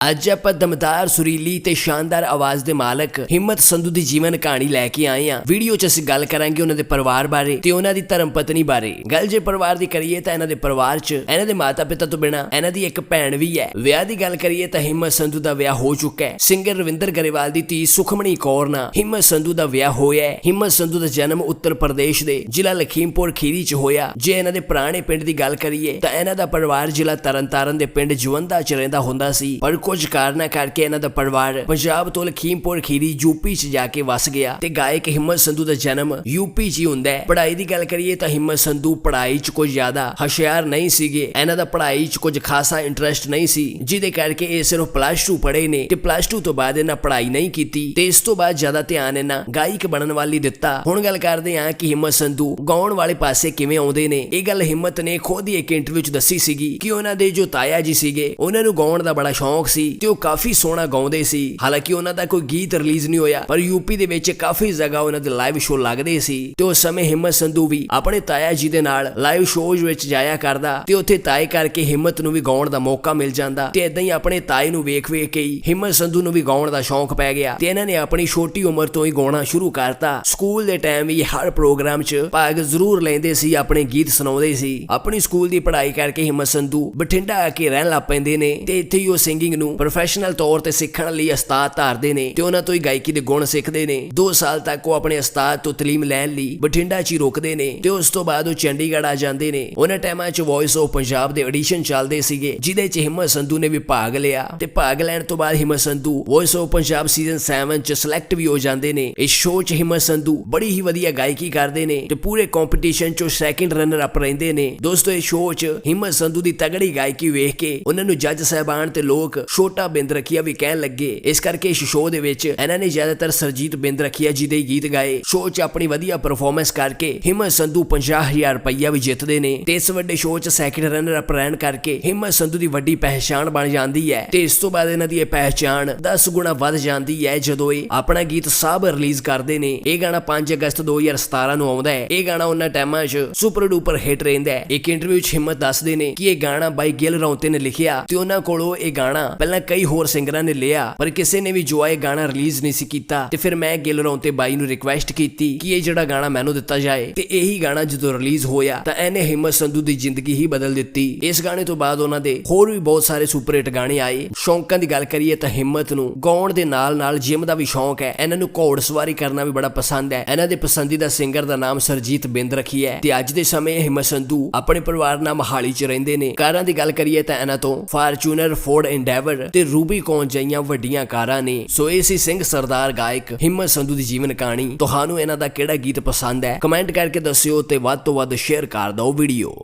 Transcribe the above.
ਅੱਜ ਆਪਾਂ ਦਮਦਾਰ, ਸੁਰੀਲੀ ਤੇ ਸ਼ਾਨਦਾਰ ਆਵਾਜ਼ ਦੇ ਮਾਲਕ ਹਿੰਮਤ ਸੰਧੂ ਦੀ ਜੀਵਨ ਕਹਾਣੀ ਲੈ ਕੇ ਆਏ ਹਾਂ। ਵੀਡੀਓ 'ਚ ਅਸੀਂ ਗੱਲ ਕਰਾਂਗੇ ਉਹਨਾਂ ਦੇ ਪਰਿਵਾਰ ਬਾਰੇ ਤੇ ਉਹਨਾਂ ਦੀ ਧਰਮ ਪਤਨੀ ਬਾਰੇ। ਗੱਲ ਜੇ ਪਰਿਵਾਰ ਦੀ ਕਰੀਏ ਤਾਂ ਇਹਨਾਂ ਦੇ ਪਰਿਵਾਰ 'ਚ ਇਹਨਾਂ ਦੇ ਮਾਤਾ-ਪਿਤਾ ਤੋਂ ਬਿਨਾ ਇਹਨਾਂ ਦੀ ਇੱਕ ਭੈਣ ਵੀ ਹੈ। ਵਿਆਹ ਦੀ ਗੱਲ ਕਰੀਏ ਤਾਂ ਹਿੰਮਤ ਸੰਧੂ ਦਾ ਵਿਆਹ ਹੋ ਚੁੱਕਾ ਹੈ। ਸਿੰਗਰ ਰਵਿੰਦਰ ਗਰੇਵਾਲ ਦੀ ਧੀ ਸੁਖਮਣੀ ਕੌਰ ਨਾਲ ਹਿੰਮਤ ਸੰਧੂ ਦਾ ਵਿਆਹ ਹੋਇਆ ਹੈ। ਹਿੰਮਤ ਸੰਧੂ ਦਾ ਜਨਮ ਉੱਤਰ ਪ੍ਰਦੇਸ਼ ਦੇ ਜ਼ਿਲ੍ਹਾ ਲਖੀਮਪੁਰ ਖੀਰੀ 'ਚ ਹੋਇਆ। ਜੇ ਇਹਨਾਂ ਦੇ ਪੁਰਾਣੇ ਪਿੰਡ ਦੀ ਗੱਲ ਕਰੀਏ ਤਾਂ ਇਹਨਾਂ ਦਾ ਪਰਿਵਾਰ ਜ਼ਿਲ੍ਹਾ ਤਰਨਤਾਰਨ ਦੇ ਪਿੰਡ ਜਵੰਦਾ 'ਚ ਰਹਿੰਦਾ ਹੁੰਦਾ ਸੀ। ਪਰ ਕੁਝ ਕਾਰਨਾਂ ਕਰਕੇ ਇਹਨਾਂ ਦਾ ਪਰਿਵਾਰ ਪੰਜਾਬ ਤੋਂ ਲਖੀਮਪੁਰ, ਖੀਰੀ ਯੂਪੀ 'ਚ ਜਾ ਕੇ ਵਸ ਗਿਆ ਤੇ ਗਾਇਕ ਹਿੰਮਤ ਸੰਧੂ ਦਾ ਜਨਮ ਯੂਪੀ 'ਚ ਹੀ ਹੁੰਦਾ ਹੈ। ਪੜ੍ਹਾਈ ਦੀ ਗੱਲ ਕਰੀਏ ਤਾਂ ਹਿੰਮਤ ਸੰਧੂ ਪੜ੍ਹਾਈ 'ਚ ਕੁਝ ਜ਼ਿਆਦਾ ਹੁਸ਼ਿਆਰ ਨਹੀਂ ਸੀਗੇ। ਇਹਨਾਂ ਦਾ ਪੜ੍ਹਾਈ 'ਚ ਕੁਝ ਖਾਸਾ ਇੰਟਰਸਟ ਨਹੀਂ ਸੀ, ਜਿਹਦੇ ਕਰਕੇ ਇਹ ਸਿਰਫ ਪਲੱਸ 2 ਪੜ੍ਹੇ ਨੇ ਤੇ ਪਲੱਸ 2 ਤੋਂ ਬਾਅਦ ਇਹਨਾਂ ਪੜ੍ਹਾਈ ਨਹੀਂ ਕੀਤੀ ਤੇ ਇਸ ਤੋਂ ਬਾਅਦ ਜ਼ਿਆਦਾ ਧਿਆਨ ਇਹਨਾਂ ਗਾਇਕ ਬਣਨ ਵਾਲੀ ਦਿੱਤਾ। ਹੁਣ ਗੱਲ ਕਰਦੇ ਹਾਂ ਕਿ ਹਿੰਮਤ ਸੰਧੂ ਗਾਉਣ ਵਾਲੇ ਪਾਸੇ ਕਿਵੇਂ ਆਉਂਦੇ ਨੇ। ਇਹ ਗੱਲ ਹਿੰਮਤ ਨੇ ਖੁਦ ਹੀ ਇੱਕ ਇੰਟਰਵਿਊ 'ਚ ਦੱਸੀ ਸੀਗੀ ਕਿ ਉਹਨਾਂ ਦੇ ਜੋ ਤਾਇਆ ਜੀ ਸੀਗੇ, ਉਹਨਾਂ ਨੂੰ ਗਾਉਣ ਦਾ ਬੜਾ ਸ਼ੌਂਕ ਸੀ। ਤੇ ਉਹ ਕਾਫੀ ਸੋਹਣਾ ਗਾਉਂਦੇ ਸੀ। ਹਾਲਾਂਕਿ ਉਹਨਾਂ ਦਾ ਕੋਈ ਗੀਤ ਰਿਲੀਜ਼ ਨਹੀਂ ਹੋਇਆ, ਪਰ ਯੂਪੀ ਦੇ ਵਿੱਚ ਕਾਫੀ ਜਗ੍ਹਾ ਉਹਨਾਂ ਦੇ ਲਾਈਵ ਸ਼ੋਅ ਲੱਗਦੇ ਸੀ। ਤੇ ਉਸ ਸਮੇਂ ਹਿੰਮਤ ਸੰਧੂ ਵੀ ਆਪਣੇ ਤਾਇਆ ਜੀ ਦੇ ਨਾਲ ਲਾਈਵ ਸ਼ੋਅਜ਼ ਵਿੱਚ ਜਾਇਆ ਕਰਦਾ ਤੇ ਉੱਥੇ ਤਾਏ ਕਰਕੇ ਹਿੰਮਤ ਨੂੰ ਵੀ ਗਾਉਣ ਦਾ ਮੌਕਾ ਮਿਲ ਜਾਂਦਾ ਤੇ ਇਦਾਂ ਹੀ ਆਪਣੇ ਤਾਏ ਨੂੰ ਵੇਖ ਵੇਖ ਕੇ ਹੀ ਹਿੰਮਤ ਸੰਧੂ ਨੂੰ ਵੀ ਗਾਉਣ ਦਾ ਸ਼ੌਂਕ ਪੈ ਗਿਆ ਤੇ ਇਹਨਾਂ ਨੇ ਆਪਣੀ ਛੋਟੀ ਉਮਰ ਤੋਂ ਹੀ ਗਾਉਣਾ ਸ਼ੁਰੂ ਕਰਤਾ। ਸਕੂਲ ਦੇ ਟਾਈਮ ਵੀ ਹਰ ਪ੍ਰੋਗਰਾਮ 'ਚ ਭਾਗ ਜ਼ਰੂਰ ਲੈਂਦੇ ਸੀ, ਆਪਣੇ ਗੀਤ ਸੁਣਾਉਂਦੇ ਸੀ। ਆਪਣੀ ਸਕੂਲ ਦੀ ਪੜ੍ਹਾਈ ਕਰਕੇ ਹਿੰਮਤ ਸੰਧੂ ਬਠਿੰਡਾ ਆ ਕੇ ਰਹਿਣ ਲੱਗ ਪੈਂਦੇ ਨੇ ਤੇ ਇੱਥੇ ਹੀ ਉਹ ਸਿੰਗਿੰਗ ਨੂੰ ਪ੍ਰੋਫੈਸ਼ਨਲ ਤੌਰ ਤੇ ਸਿੱਖਣ ਲਈ ਉਸਤਾਦ ਧਾਰਦੇ ਨੇ ਤੇ ਉਹਨਾਂ ਤੋਂ ਹੀ ਗਾਇਕੀ ਦੇ ਗੁਣ ਸਿੱਖਦੇ ਨੇ। 2 ਸਾਲ ਤੱਕ ਉਹ ਆਪਣੇ ਉਸਤਾਦ ਤੋਂ ਤਾਲੀਮ ਲੈਣ ਲਈ ਬਠਿੰਡਾ 'ਚ ਹੀ ਰੁਕਦੇ ਨੇ ਤੇ ਉਸ ਤੋਂ ਬਾਅਦ ਉਹ ਚੰਡੀਗੜ੍ਹ ਆ ਜਾਂਦੇ ਨੇ। ਉਹਨਾਂ ਟਾਈਮਾਂ 'ਚ ਵੌਇਸ ਆਫ ਪੰਜਾਬ ਦੇ ਆਡੀਸ਼ਨ ਚੱਲਦੇ ਸੀਗੇ, ਜਿਹਦੇ 'ਚ ਹਿੰਮਤ ਸੰਧੂ ਨੇ ਵੀ ਭਾਗ ਲਿਆ ਤੇ ਭਾਗ ਲੈਣ ਤੋਂ ਬਾਅਦ Himmat Sandhu Voice of Punjab season 7 'ਚ ਸਿਲੈਕਟ ਵੀ ਹੋ ਜਾਂਦੇ ਨੇ। ਇਸ ਸ਼ੋਅ 'ਚ ਹਿੰਮਤ ਸੰਧੂ ਬੜੀ ਹੀ ਵਧੀਆ ਗਾਇਕੀ ਕਰਦੇ ਨੇ ਤੇ ਪੂਰੇ ਕੰਪੀਟੀਸ਼ਨ 'ਚ ਸੈਕਿੰਡ ਰਨਰ ਅਪ ਰਹਿੰਦੇ ਨੇ। ਦੋਸਤੋ, ਇਸ ਸ਼ੋਅ 'ਚ ਹਿੰਮਤ ਸੰਧੂ ਦੀ ਤਗੜੀ ਗਾਇਕੀ ਵੇਖ ਕੇ ਉਹਨਾਂ ਨੂੰ ਜੱਜ ਸਹਿਬਾਨ ਤੇ ਲੋਕ ਛੋਟਾ ਬਿੰਦ ਰਖੀਆ ਵੀ ਕਹਿਣ ਲੱਗੇ। ਇਸ ਕਰਕੇ ਇਸ ਸ਼ੋਅ ਦੇ ਵਿੱਚ ਇਹਨਾਂ ਨੇ ਜ਼ਿਆਦਾਤਰ ਸਰਜੀਤ ਬਿੰਦ ਰਖੀਆ ਜੀ ਦੇ ਗੀਤ ਗਾਏ। ਸ਼ੋਅ 'ਚ ਆਪਣੀ ਵਧੀਆ ਪਰਫਾਰਮੈਂਸ ਕਰਕੇ ਹਿੰਮਤ ਸੰਧੂ 50000 ਰੁਪਈਆ ਵੀ ਜਿੱਤਦੇ ਨੇ। ਤੇ ਇਸ ਵੱਡੇ ਸ਼ੋਅ 'ਚ ਸੈਕਿੰਡ ਰਨਰ ਅਪ ਰਹਿਣ ਕਰਕੇ ਹਿੰਮਤ ਸੰਧੂ ਦੀ ਵੱਡੀ ਪਹਿਚਾਣ ਬਣ ਜਾਂਦੀ ਹੈ। ਤੇ ਇਸ ਤੋਂ ਬਾਅਦ ਇਹਨਾਂ ਦੀ ਇਹ ਪਹਿਚਾਣ 10 ਗੁਣਾ ਵੱਧ ਜਾਂਦੀ ਹੈ, ਜਦੋਂ ਇਹ ਆਪਣਾ ਗੀਤ ਸਾਬ ਰਿਲੀਜ਼ ਕਰਦੇ ਨੇ। ਇਹ ਗਾਣਾ 5 ਅਗਸਤ 2017 ਨੂੰ ਆਉਂਦਾ ਹੈ। ਇਹ ਗਾਣਾ ਉਹਨਾਂ ਟਾਈਮਾਂ 'ਚ ਸੁਪਰ ਡੂਪਰ ਹਿੱਟ ਰਹਿੰਦਾ ਹੈ। ਇੱਕ ਇੰਟਰਵਿਊ 'ਚ ਹਿੰਮਤ ਦੱਸਦੇ ਨੇ ਕਿ ਇਹ ਗਾਣਾ ਬਾਈ ਗਿਲ ਰੌਂਤੇ ਨੇ ਲਿਖਿਆ ਤੇ ਉਹਨਾਂ ਕੋਲੋਂ ਇਹ ਗਾਣਾ ਪਹਿਲਾਂ ਕਈ ਹੋਰ ਸਿੰਗਰਾਂ ਨੇ ਲਿਆ, ਪਰ ਕਿਸੇ ਨੇ ਵੀ ਜੋ ਇਹ ਗਾਣਾ ਰਿਲੀਜ਼ ਨਹੀਂ ਸੀ ਕੀਤਾ। ਤੇ ਫਿਰ ਮੈਂ ਗਿੱਲ ਗਿਲ ਰੌਂਤੇ ਬਾਈ ਨੂੰ ਰਿਕੁਐਸਟ ਕੀਤੀ ਕਿ ਇਹ ਜਿਹੜਾ ਗਾਣਾ ਮੈਨੂੰ ਦਿੱਤਾ ਜਾਏ, ਤੇ ਇਹੀ ਗਾਣਾ ਜਦੋਂ ਰਿਲੀਜ਼ ਹੋਇਆ, ਤਾਂ ਇਹਨੇ ਹਿੰਮਤ ਸੰਧੂ ਦੀ ਜ਼ਿੰਦਗੀ ਹੀ ਬਦਲ ਦਿੱਤੀ। ਇਸ ਗਾਣੇ ਤੋਂ ਬਾਅਦ ਉਹਨਾਂ ਦੇ ਹੋਰ ਵੀ ਬਹੁਤ ਸਾਰੇ ਸੁਪਰ ਹਿੱਟ ਗਾਣੇ ਆਏ। ਸ਼ੌਂਕਾਂ ਦੀ ਗੱਲ ਕਰੀਏ ਤਾਂ ਹਿੰਮਤ ਨੂੰ ਗਾਉਣ ਦੇ ਨਾਲ ਨਾਲ ਜਿਮ ਦਾ ਵੀ ਸ਼ੌਂਕ ਹੈ। ਇਹਨਾਂ ਨੂੰ ਘੋੜ ਸਵਾਰੀ ਕਰਨਾ ਵੀ ਬੜਾ ਪਸੰਦ ਹੈ। ਇਹਨਾਂ ਦੇ ਪਸੰਦੀਦਾ ਸਿੰਗਰ ਦਾ ਨਾਮ ਸਰਜੀਤ ਬਿੰਦ ਰੱਖੀ ਹੈ। ਤੇ ਅੱਜ ਦੇ ਸਮੇਂ ਹਿੰਮਤ ਸੰਧੂ ਆਪਣੇ ਪਰਿਵਾਰ ਨਾਲ ਮਹਾਲੀ 'ਚ ਰਹਿੰਦੇ ਨੇ। ਕਾਰਾਂ ਦੀ ਗੱਲ ਕਰੀਏ ਤਾਂ ਇਹਨਾਂ ਤੋਂ ਫਾਰਚੂਨਰ ਫੋਰਡ ਐਂਡੇਵਰ ਤੇ ਰੂਬੀਕੌਨ ਜਈਆਂ ਵੱਡੀਆਂ ਕਾਰਾਂ ਨੇ? ਸੋ ਇਹ ਸੀ ਸਿੰਘ ਸਰਦਾਰ ਗਾਇਕ ਹਿੰਮਤ ਸੰਧੂ ਦੀ ਜੀਵਨ ਕਹਾਣੀ। ਤੁਹਾਨੂੰ ਇਹਨਾਂ ਦਾ ਕਿਹੜਾ ਗੀਤ ਪਸੰਦ ਹੈ? ਕਮੈਂਟ ਕਰਕੇ ਦੱਸਿਓ ਤੇ ਵੱਧ ਤੋਂ ਵੱਧ ਸ਼ੇਅਰ ਕਰ ਦਿਓ ਵੀਡੀਓ।